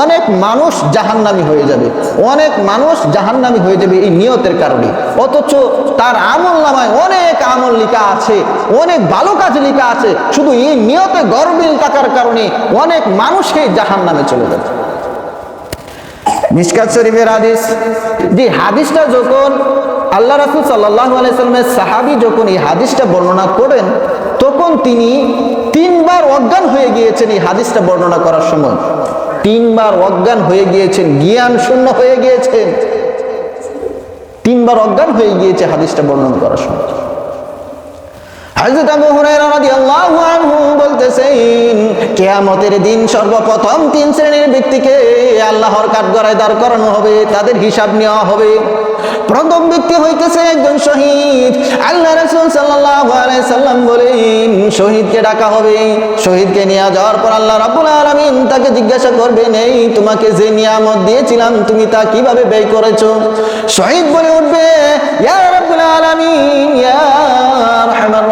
অনেক মানুষ জাহান্নামি হয়ে যাবে। অনেক মানুষ জাহান্নামি হয়ে যাবে এই নিয়তের কারণে। অথচ তার আমল নামায় অনেক আমল লিখা আছে অনেক ভালো কাজ লিখা আছে। শুধু এই নিয়তে গরমিল থাকার কারণে অনেক মানুষই জাহান্নামে চলে যাবে। মিসকাত শরীফের হাদিস। যে হাদিসটা যখন আল্লাহ রাসুল সাল্লাহ আলাইসাল্লামের সাহাবি যখন এই হাদিসটা বর্ণনা করেন তখন তিনি তিনবার অজ্ঞান হয়ে গিয়েছেন এই হাদিসটা বর্ণনা করার সময়। তিনবার অজ্ঞান হয়ে গিয়েছেন, জ্ঞান শূন্য হয়ে গিয়েছেন তিনবার অজ্ঞান হয়ে গিয়েছে, হাদিসটা বর্ণন করার সময়। হযরত আবু হুরায়রা রাদিয়াল্লাহু আনহু বলতেছেন, কিয়ামতের দিন সর্বপ্রথম তিন শ্রেণির ব্যক্তিকে আল্লাহর কাঠগড়ায় দাঁড় করানো হবে, তাদের হিসাব নেওয়া হবে। প্রথম ব্যক্তি হইতেছে একজন শহীদ। আল্লাহ রাসূল সাল্লাল্লাহু আলাইহি সাল্লাম বলেন, শহীদকে ডাকা হবে। শহীদকে নিয়ে যাওয়ার পর আল্লাহ রাব্বুল আলামিন তাকে জিজ্ঞাসা করবেন, এই, তোমাকে যে নিয়ামত দিয়েছিলাম, তুমি তা কীভাবে ব্যয় করেছ? শহীদ বলে উঠবে, ইয়া রাব্বুল আলামিন, ইয়া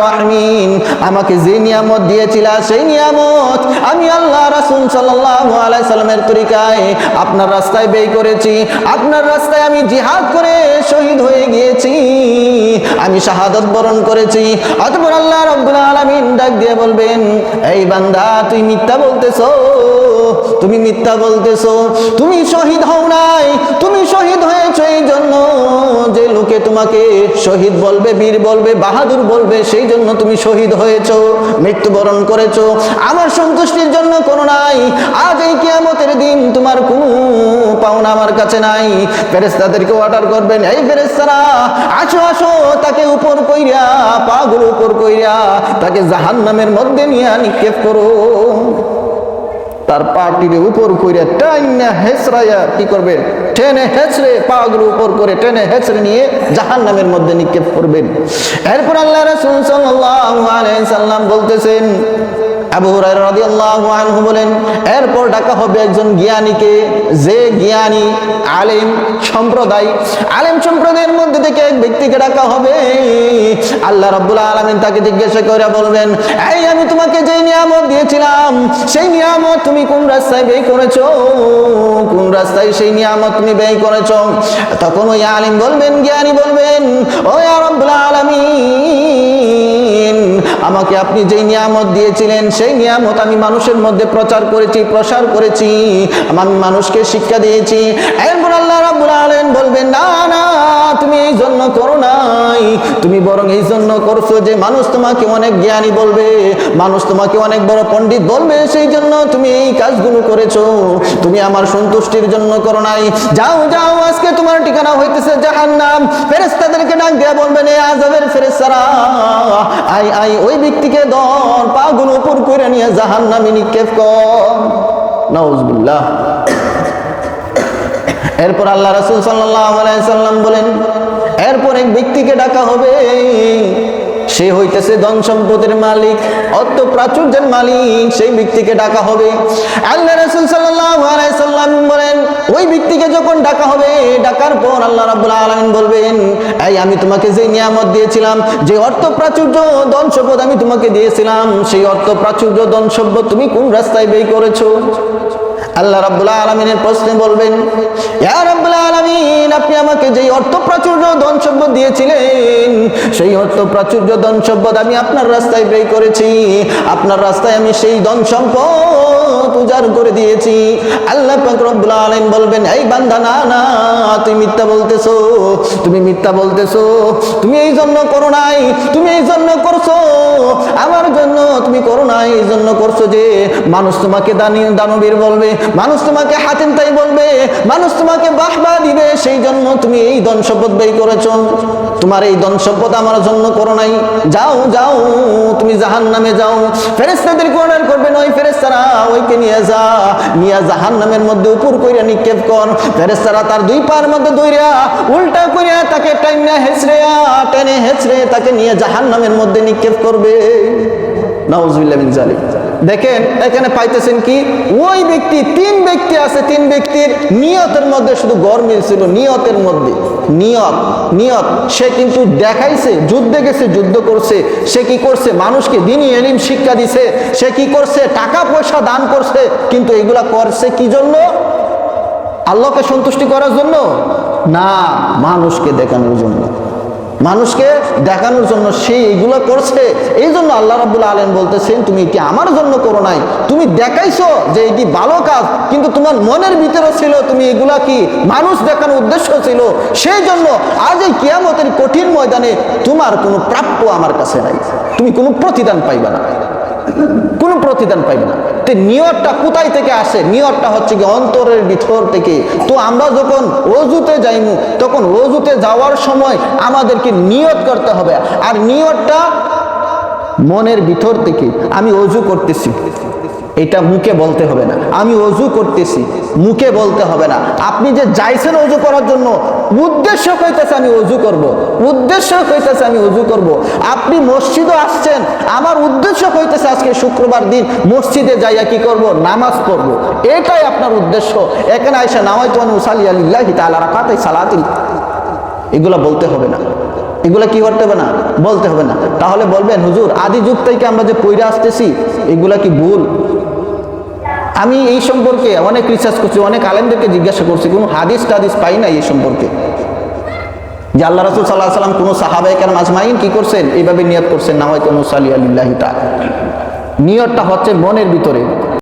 আরহামার আমাকে যে নিয়ামত দিয়েছিলা সেই নিয়ামত আমি আল্লাহ রাসূল সাল্লাল্লাহু আলাইহি সাল্লামের তরিকায় আপনার রাস্তায় ব্যয় করেছি। আপনার রাস্তায় আমি জিহাদ করে শহীদ হয়ে গিয়েছি। আমি শাহাদত বরণ করেছি। অতঃপর আল্লাহ রাব্বুল আলামিন ডাক দিয়ে বলবেন, এই বান্দা, তুই মিথ্যা বলতেছো তুমি মিথ্যা বলতেছো, তুমি শহীদ হও নাই, তুমি শহীদ হয়েছো এই জন্য যে লোকে তোমাকে শহীদ বলবে, বীর বলবে, বাহাদুর বলবে, সেই জন্য তুমি শহীদ হয়েছো, মৃত্যুবরণ করেছ। আমার সন্তুষ্টির জন্য কোনো নাই, আজ এই কিয়ামতের দিন তোমার কোনো পাওনা আমার কাছে নাই। ফেরেস্তাদেরকে অর্ডার করবেন, এই ফেরেস্তারা আসো আসো, তাকে উপর কইরা পাগুলো উপর কইরা, তাকে জাহান্নামের মধ্যে নিয়ে নিক্ষেপ করো। তার পাটির উপর করে টাইনা হেসরাইয়া কি করবেন? টেনে হেসরে পাগুলো উপর করে টেনে হেসরে নিয়ে জাহান নামের মধ্যে নিক্ষেপ করবেন। এরপর আল্লাহ রাসূল সাল্লাল্লাহু আলাইহি সাল্লাম বলতেছেন আবু বলেন, এরপর ডাকা হবে একজন জ্ঞানীকে, যে জ্ঞানী আলেম সম্প্রদায়। আলেম সম্প্রদায়ের মধ্যে থেকে এক ব্যক্তিকে ডাকা হবে। আল্লাহ রাব্বুল আলামিন তাকে জিজ্ঞাসা করে বলবেন, এই, আমি তোমাকে যে নিয়ামত দিয়েছিলাম, সেই নিয়ামত তুমি কোন রাস্তায় ব্যয় করেছ? কোন রাস্তায় সেই নিয়ামত তুমি ব্যয় করেছ? তখন ওই আলিম বলবেন, জ্ঞানী বলবেন, ও রাব্বুল আলামিন আমাকে আপনি যেই নিয়ামত দিয়েছিলেন, সেই নিয়ামত আমি মানুষের মধ্যে প্রচার করেছি, প্রসার করেছি, আমি মানুষকে শিক্ষা দিয়েছি। এরপর আল্লাহ রাব্বুল আলামিন বলবেন, না না, তুমি এই জন্য করো নাই। তুমি বরং এই জন্য করছ যে মানুষ তোমাকে অনেক জ্ঞানী বলবে, মানুষ তোমাকে অনেক বড় পণ্ডিত বলবে সেই জন্য তুমি এই কাজগুলো করেছ। তুমি আমার সন্তুষ্টির জন্য করো নাই। যাও যাও, আজকে তোমার ঠিকানা হইতেছে জাহান্নাম। ফেরেশতাদেরকে ডাক দেয়া বলবেন এই আযাবের ফেরেশতারা আই আই ওই ব্যক্তিকে দর পাগুলো উপর করে নিয়ে জাহান্নামে নিক্ষেপ কর। নাউজুবিল্লাহ। এরপর আল্লাহ রাসূল সাল্লাম বলেন, এরপর এক ব্যক্তিকে ডাকা হবে। সে হইতেছে ধন সম্পদের মালিক, অর্থ প্রাচুর্যের মালিক, সেই ব্যক্তিকে ডাকা হবে। আল্লাহ রাসূল সাল্লাম বলেন, ওই ব্যক্তিকে যখন ডাকা হবে, ডাকার পর আল্লাহ রাব্বুল আলামিন বলবেন, এই, আমি তোমাকে যে নিয়ামত দিয়েছিলাম, যে অর্থ প্রাচুর্য ধন সম্পদ আমি তোমাকে দিয়েছিলাম, সেই অর্থ প্রাচুর্য ধন সম্পদ তুমি কোন রাস্তায় ব্যয় করেছ? আল্লাহ রাব্বুল আলমিনের প্রশ্নে বলবেন আপনি আমাকে যেই অর্থ প্রাচুর্য ধন সম্পদ দিয়েছিলেন, সেই অর্থ প্রাচুর্য ধন সম্পদ আমি আপনার রাস্তায় ব্যয় করেছি। আপনার রাস্তায় আমি সেই ধন সম্পদ উজাড় করে দিয়েছি। আল্লাহ পাক রব্বুল আলামিন বলবেন, এই বান্দা, না না তুমি মিথ্যা বলতেছো, তুমি মিথ্যা বলতেছো, তুমি এই জন্য করো নাই, তুমি এই জন্য করছ, আমার জন্য তুমি করো নাই, এই জন্য করছ যে মানুষ তোমাকে দানি দানবীর বলবে, মানুষ তোমাকে হাতিম তাই বলবে, মানুষ তোমাকে বাহবা দিবে, সেই জন্য তুমি এই ধন সম্পদ ব্যয় করেছ। তোমার এই ধন সম্পদ আমার জন্য করো নাই। যাও যাও, তুমি জাহান নামে যাও। ফেরেস্তাদের অর্ডার করবেন ওই ওইকে নিয়ে যা, নিয়ে জাহান নামের মধ্যে উপর কইরা নিক্ষেপ কর। ফেরেস্তারা তার দুই পার মধ্যে দইরা উল্টা করিয়া তাকে টাইনা হেসড়ে টেনে হেসরে তাকে নিয়ে জাহান নামের মধ্যে নিক্ষেপ করবে। নাউজুবিল্লাহ মিন জালিক দেখেন, এখানে পাইতেছেন কি? ওই ব্যক্তি, তিন ব্যক্তি আছে, তিন ব্যক্তির নিয়তের মধ্যে শুধু গরমিল ছিল, নিয়তের মধ্যে। নিয়ত নিয়ত। সে কিন্তু দেখাইছে, যুদ্ধে গেছে, যুদ্ধ করছে। সে কি করছে? মানুষকে দিনই এলিম শিক্ষা দিছে। সে কি করছে? টাকা পয়সা দান করছে। কিন্তু এগুলা করছে কি জন্য? আল্লাহকে সন্তুষ্টি করার জন্য? না, মানুষকে দেখানোর জন্য। মানুষকে দেখানোর জন্য সে এইগুলো করছে এই জন্য আল্লাহ রাবুল আলম বলতেছেন, তুমি এটি আমার জন্য করো নাই। তুমি দেখাইছো যে এটি ভালো কাজ, কিন্তু তোমার মনের ভিতরে ছিল, তুমি এগুলা কি মানুষ দেখানোর উদ্দেশ্য ছিল? সেই জন্য আজ এই কিয়ামতের কঠিন ময়দানে তোমার কোনো প্রাপ্য আমার কাছে নাই। তুমি কোনো প্রতিদান পাইবে না। কোনো প্রতিদান পাইবে না। তো নিয়তটা কোথায় থেকে আসে? নিয়তটা হচ্ছে কি অন্তরের ভিতর থেকে। তো আমরা যখন রজুতে যাইমু, তখন রজুতে যাওয়ার সময় আমাদেরকে নিয়ত করতে হবে। আর নিয়তটা মনের ভিতর থেকে আমি অজু করতেছি। এটা মুখে বলতে হবে না। আমি অজু করতেছি, মুখে বলতে হবে না। আপনি যে যাইছেন অজু করার জন্য, উদ্দেশ্য হইতেছে আমি অজু করব। উদ্দেশ্য হইতেছে আমি অজু করব। আপনি মসজিদও আসছেন, আমার উদ্দেশ্য হইতেছে আজকে শুক্রবার দিন মসজিদে যাইয়া কি করব? নামাজ পড়ব। এটাই আপনার উদ্দেশ্য। এখানে আইসা নামাই তো উসালি আলিল্লাহি তালা রাখাতাই সালাতিল। এগুলা বলতে হবে না। এগুলা কি করতে হবে না? বলতে হবে না। তাহলে বলবেন, হুজুর, আদি যুগ থেকে আমরা যে পইরা আসতেছি, এগুলা কি ভুল? আমি এই সম্পর্কে অনেক রিসার্চ করছি, অনেক আলেমদেরকে জিজ্ঞাসা করছি, কোনো হাদিস টাদিস পাই না এই সম্পর্কে। যে আল্লাহ রসুল সাল্লাহ সাল্লাম কোনো সাহাবাহিকার মাজমাইন কি করছেন? এইভাবে নিয়ত করছেন না হয় মুসালি আলিল্লাহি তা নিয়তটা হচ্ছে মনের ভিতরে।